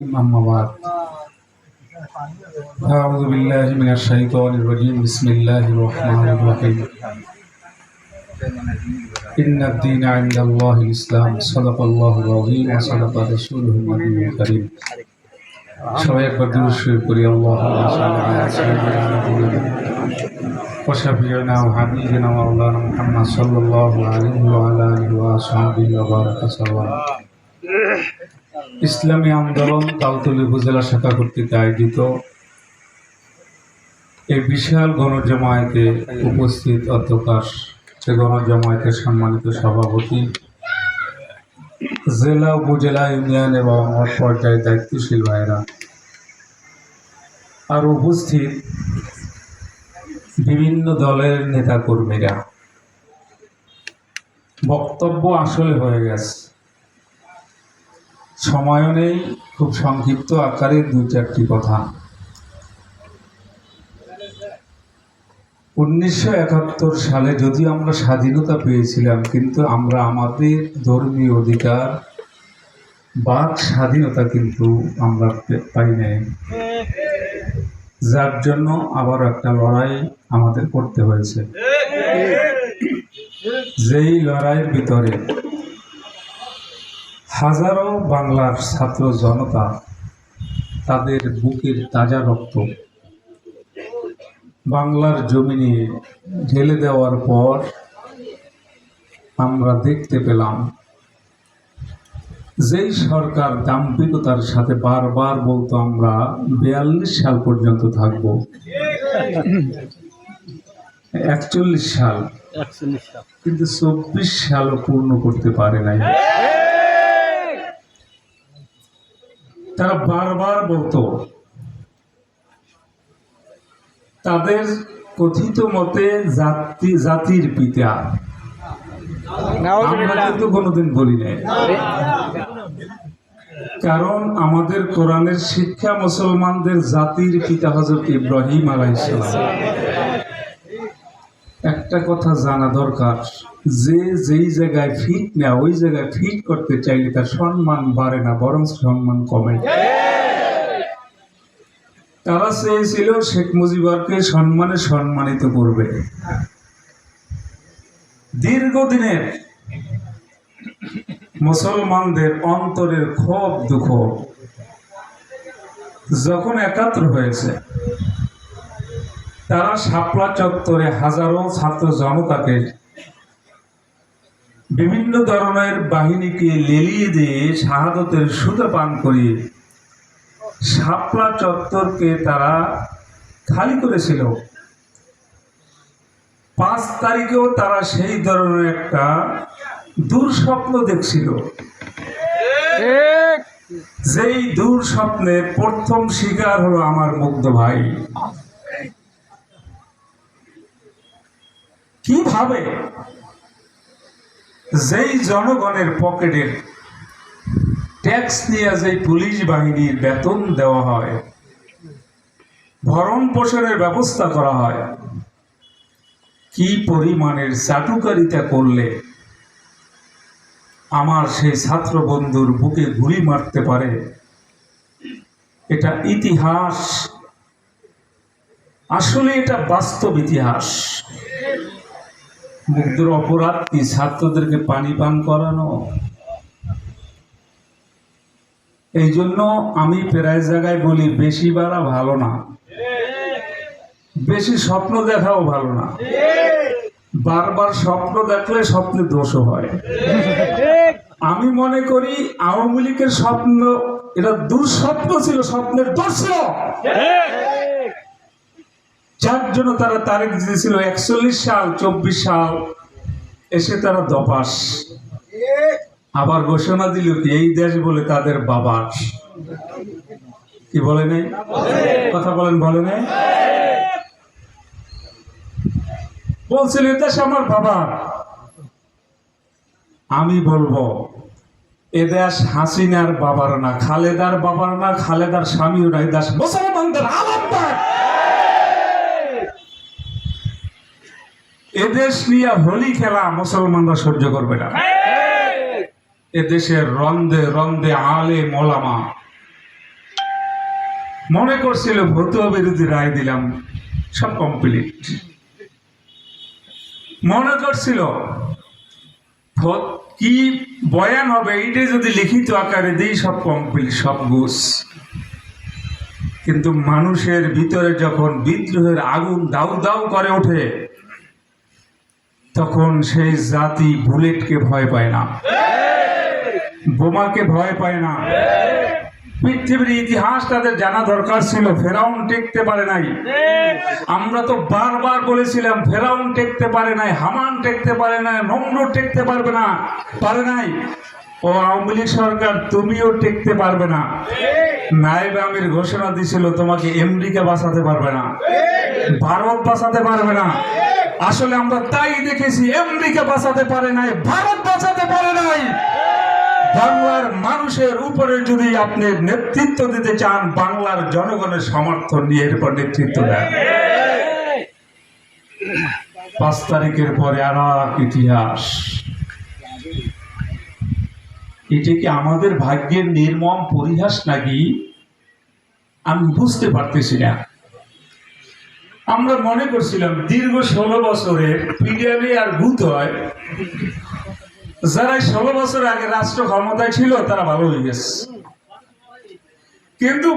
أما بعد أعوذ بالله من الشيطان الرجيم بسم الله الرحمن الرحيم إن الدين عند الله الإسلام صدق الله العظيم وصدق رسوله النبي الكريم সবাই একবার দূর শুরু করি আল্লাহ وشفيعنا وحبيبنا مولانا محمد صلى الله عليه وعلى آله وأصحابه وبارك وسلم ইসলামী আন্দোলন তালতলি উপজেলা শাখা কর্তৃক আয়োজিত এই বিশাল গণজমায়েতে উপস্থিত অধ্যকার সে গণজমায়েতের সম্মানিত সভাপতি, জেলা উপজেলা ইউনিয়ন এবং পর্যায়ে দায়িত্বশীল ভাইরা আর উপস্থিত বিভিন্ন দলের নেতাকর্মীরা। বক্তব্য আসলে হয়ে গেছে। সময়ও নেই, খুব সংক্ষিপ্ত আকারে দুই চারটি কথা। উনিশশো একাত্তর সালে যদিও আমরা স্বাধীনতা পেয়েছিলাম, কিন্তু আমরা আমাদের ধর্মীয় অধিকার, বাক স্বাধীনতা কিন্তু আমরা পাই নাই। যার জন্য আবার একটা লড়াই আমাদের করতে হয়েছে। যেই লড়াইয়ের ভিতরে হাজারো বাংলার ছাত্র জনতা তাদের বুকের তাজা রক্ত বাংলার জমিনে ঢেলে দেওয়ার পর আমরা দেখতে পেলাম যেই সরকার দাম্ভিকতার সাথে বারবার বলতো আমরা বিয়াল্লিশ সাল পর্যন্ত থাকব। একচল্লিশ সাল। কিন্তু চব্বিশ সালও পূর্ণ করতে পারে নাই। তারা বারবার বলতো তাদের কথিত মতে জাতি জাতির পিতা। আমরা কিন্তু কোনোদিন বলি নাই। কারণ আমাদের কোরআনের শিক্ষা মুসলমানদের জাতির পিতা হজরত ইব্রাহিম আলাইসালাম একটা কথা জানা দরকার। যে যেই জায়গায় ফিট না, ওই জায়গায় ফিট করতে চাইলে তার সম্মান বাড়ে না, বরং সম্মান কমে। তারা চেয়েছিল শেখ মুজিবরকে সম্মানে সম্মানিত করবে। দীর্ঘদিনের মুসলমানদের অন্তরের ক্ষোভ দুঃখ যখন একাত্র হয়েছে তারা শাপলা চত্বরে হাজারো ছাত্র জনতাকে বিভিন্ন ধরনের বাহিনীকে লেলিয়ে দিয়ে শাহাদতের সুতা পান করিয়ে শাপলা চত্বরকে তারা খালি করেছিল। পাঁচ তারিখেও তারা সেই ধরনের একটা দুঃস্বপ্ন দেখছিল। যেই দূর স্বপ্নের প্রথম শিকার হলো আমার মুগ্ধ ভাই। কীভাবে যেই জনগণের পকেটের ট্যাক্স নিয়ে যেই পুলিশ বাহিনীর বেতন দেওয়া হয়, ভরণ পোষণের ব্যবস্থা করা হয়, কি পরিমাণের চাটুকারিতা করলে আমার সেই ছাত্র বন্ধুর বুকে গুলি মারতে পারে? এটা ইতিহাস। আসলে এটা বাস্তব ইতিহাস। মুগ্ধর অপরাধ, কি ছাত্রদেরকে পানি পান করানো? এই জন্য আমি প্রায় জায়গায় বলি, বেশি বাড়া ভালো না। বেশি স্বপ্ন দেখাও ভালো না। বারবার স্বপ্ন দেখলে স্বপ্নে দোষও হয়। আমি মনে করি, আওয়ামী লীগের স্বপ্ন, এটা দুঃস্বপ্ন ছিল, স্বপ্নের দোষ। যার জন্য তারা তারিখ দিয়েছিল একচল্লিশ সাল, চব্বিশ সাল, এসে তারা দপাস। আবার ঘোষণা দিল কি, এই দেশ বলে তাদের বাবার কি বলে নেই? কথা বলেন, বলে নেই? বলছিল, এ দেশ আমার বাবা। আমি বলব, এ দেশ হাসিনার বাবার না, খালেদার বাবার না, খালেদার স্বামীও না, এ দেশ মুসলমানদের এদেশ নিয়ে হোলি খেলা মুসলমানরা সহ্য করবে না। এদেশের রন্দে রন্দে আলে মোলামা। মনে করছিল ভতুয়া বিরোধী রায় দিলাম, সব কমপ্লিট মনে করছিল কি বয়ান হবে এইটাই যদি লিখিত আকারে দিই সব কমপ্লিট সব গুছ কিন্তু মানুষের ভিতরে যখন বিদ্রোহের আগুন দাউ দাউ করে ওঠে তখন সেই জাতি বুলেটকে ভয় পায় না। বোমাকে ভয় পায় না। পৃথিবীর ইতিহাস তাদের জানা দরকার ছিল, ফেরাউন টেকতে পারে নাই। আমরা তো বারবার বলেছিলাম, ফেরাউন টেকতে পারে নাই, হামান টেকতে পারে নাই নম্র টেকতে পারবে না, পারে নাই। ও আওয়ামী লীগ সরকার, তুমিও টেকতে পারবে না। নায়েব আমির ঘোষণা দিছিল, তোমাকে আমেরিকা বাঁচাতে পারবে না। ভারত বাঁচাতে পারবে না। আসলে আমরা তাই দেখেছি, আমেরিকা বাঁচাতে পারে নাই, ভারত বাঁচাতে পারে নাই। বাংলার মানুষের উপরে যদি আপনি নেতৃত্ব দিতে চান, বাংলার জনগণের সমর্থন নিয়ে এরপর নেতৃত্ব দেন। পাঁচ তারিখের পরে আর ইতিহাস। এটা কি আমাদের ভাগ্যের নির্মম পরিহাস নাকি? আমি বুঝতে পারতেছি না। আমরা মনে করছিলাম দীর্ঘ ষোলো বছরের পিডিয়ানে আর ভূত হয়। যারা ষোলো বছর আগে রাষ্ট্র ক্ষমতায় ছিল, তারা ভালো হয়ে গেছে। কিন্তু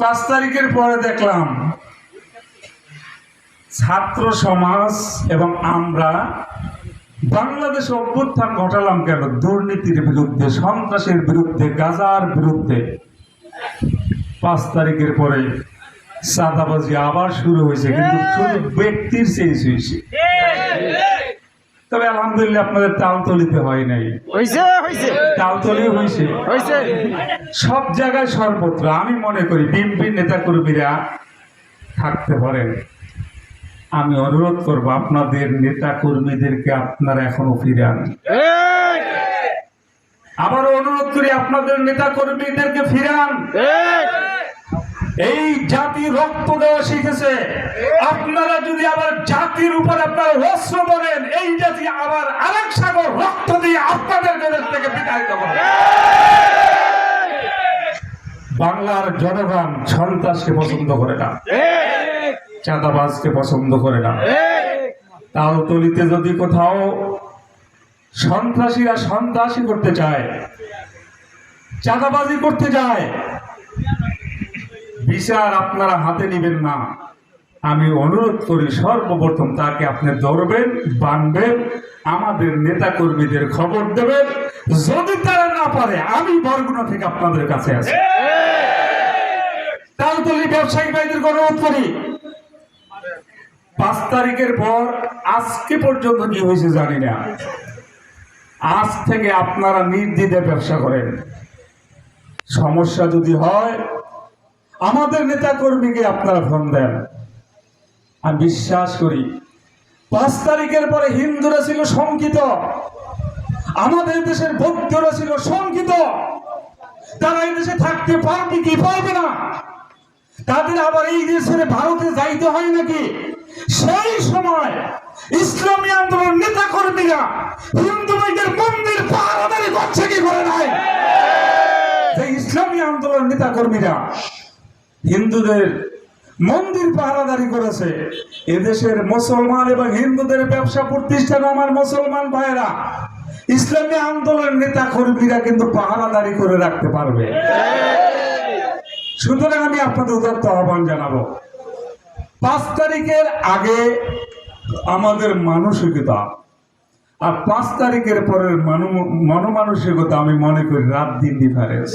পাঁচ তারিখের পরে দেখলাম ছাত্র সমাজ এবং আমরা বাংলাদেশ অভ্যুত্থান ঘটালাম কেন? দুর্নীতির বিরুদ্ধে, সন্ত্রাসের বিরুদ্ধে, গাজার বিরুদ্ধে। পাঁচ তারিখের পরে সাদাবাজি আবার শুরু হয়েছে কিন্তু শুধু ব্যক্তির চেঞ্জ হয়েছে তবে আলহামদুলিল্লাহ আপনাদের তালতলিতে হয় নাই। হইছে হইছে। তালতলি হয়েছে সব জায়গায় সর্বত্র আমি মনে করি বিএনপি নেতাকর্মীরা থাকতে পারেন আমি অনুরোধ করব আপনাদের নেতা কর্মীদেরকে আপনারা এখনও ফিরে আন আবারও অনুরোধ করি আপনাদের নেতা কর্মীদেরকে ফিরে আন। এই জাতি রক্ত দেওয়া শিখেছে। আপনারা যদি আবার জাতির উপর আপনারা অস্ত্র বলেন এই জাতি আবার আরেক সাগর রক্ত দিয়ে আপনাদের দেশ থেকে বিতাড়িত বাংলার জনগণ সন্ত্রাসকে পছন্দ করে না। চাঁদাবাজকে পছন্দ করে না। তাও তলিতে যদি কোথাও সন্ত্রাসীরা সন্ত্রাসী করতে চায়, চাঁদাবাজি করতে যায় বিচার আপনারা হাতে নেবেন না। আমি অনুরোধ করি সর্বপ্রথম তাকে আপনি ধরবেন, বানবেন, আমাদের নেতা কর্মীদের খবর দেবেন। যদি তারা না পারে, আমি বরগুনা থেকে আপনাদের কাছে আছি তালতলি ব্যবসায়ী ভাইদের অনুরোধ করি। পাঁচ তারিখের পর আজকে পর্যন্ত কি হয়েছে জানি না। আজ থেকে আপনারা নির্দ্বিধে ব্যবসা করেন। সমস্যা যদি হয় আমাদের নেতা কর্মীকে আপনারা ফোন দেন। আমি বিশ্বাস করি, পাঁচ তারিখের পরে হিন্দুরা ছিল শঙ্কিত। আমাদের দেশের বৌদ্ধরা ছিল শঙ্কিত। তারা এই দেশে থাকতে পারবে কি পারবে না? তাদের আবার এই দেশের ভারতে যাইতে হয় নাকি? সেই সময় ইসলামী আন্দোলন নেতা কর্মীরা হিন্দু ভাইদের মন্দির পাহারাদারি করছে কি করে নাই? ইসলামী আন্দোলন নেতা কর্মীরা হিন্দুদের মন্দির পাহারাদারি করেছে। এদেশের মুসলমান এবং হিন্দুদের ব্যবসা প্রতিষ্ঠান আমার মুসলমান ভাইয়েরা, ইসলামী আন্দোলন নেতা কর্মীরা কিন্তু পাহারাদারি করে রাখতে পারবে। সুতরাং আমি আপনাদের উদাত্ত আহ্বান জানাব, পাঁচ তারিখের আগে আমাদের মানসিকতা আর পাঁচ তারিখের পরের মনমানসিকতা আমি মনে করি রাত দিন ডিফারেন্স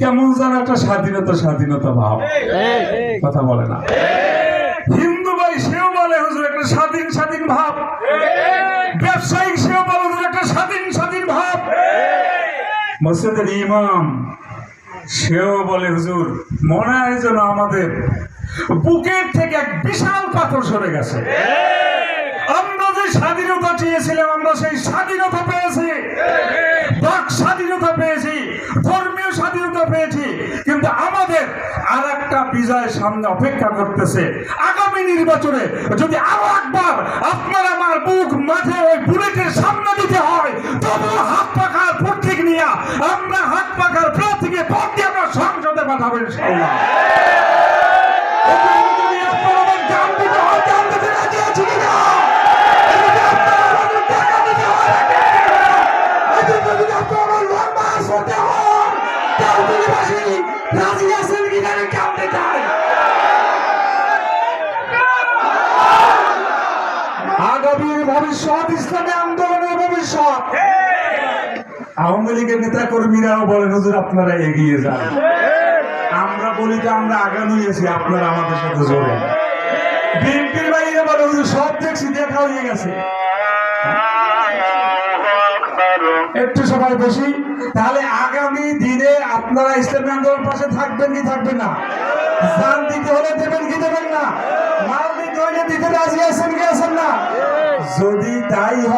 কেমন যেন একটা স্বাধীনতা স্বাধীনতা ভাব। কথা বলে না। হিন্দু ভাই সেও বলে, হুজুর, একটা স্বাধীন স্বাধীন ভাব। ব্যবসায়িক সেও বলে, হুজুর, একটা স্বাধীন স্বাধীন ভাব। মসজিদের ইমাম সেও বলে, হুজুর, মনে হয় যেন আমাদের বুকের থেকে এক বিশাল পাথর সরে গেছে। স্বাধীনতা চেয়েছিলাম আমরা, সেই স্বাধীনতা পেয়েছি। বাক স্বাধীনতা পেয়েছি, ধর্মীয় স্বাধীনতা পেয়েছি। কিন্তু আমাদের আর একটা বিজয় সামনে অপেক্ষা করতেছে। আগামী নির্বাচনে যদি আরও একবার আপনার আমার বুক মাঝে ওই বুলেটের সামনে দিতে হয় তবু হাত পাখার প্রতীক নিয়ে আমরা হাত পাখার প্রতীকে ভোট দিয়ে আমরা সংসদে পাঠাবেন ইনশাআল্লাহ। কাউন্সিলবাসী রাজি আছেন ভবিষ্যৎ। আওয়ামী লীগের নেতা কর্মীরাও বলেন, হুজুর, আপনারা এগিয়ে যান। আমরা বলি তো আমরা আগানোই আছি, আপনারা আমাদের সাথে জোরে বিএনপির বাইরে বলে হুজুর, সব দেখছি দেখা হয়ে গেছে। একটু সময় বেশি। তাহলে আগামী দিনে আপনারা ইসলামী আন্দোলন পাশে থাকবেন কি থাকবেন না? জান দিতে হলে দেবেন কি দেবেন না? মাল দিতে হলে দিতে রাজি আছেন কি আছেন না? যদি তাই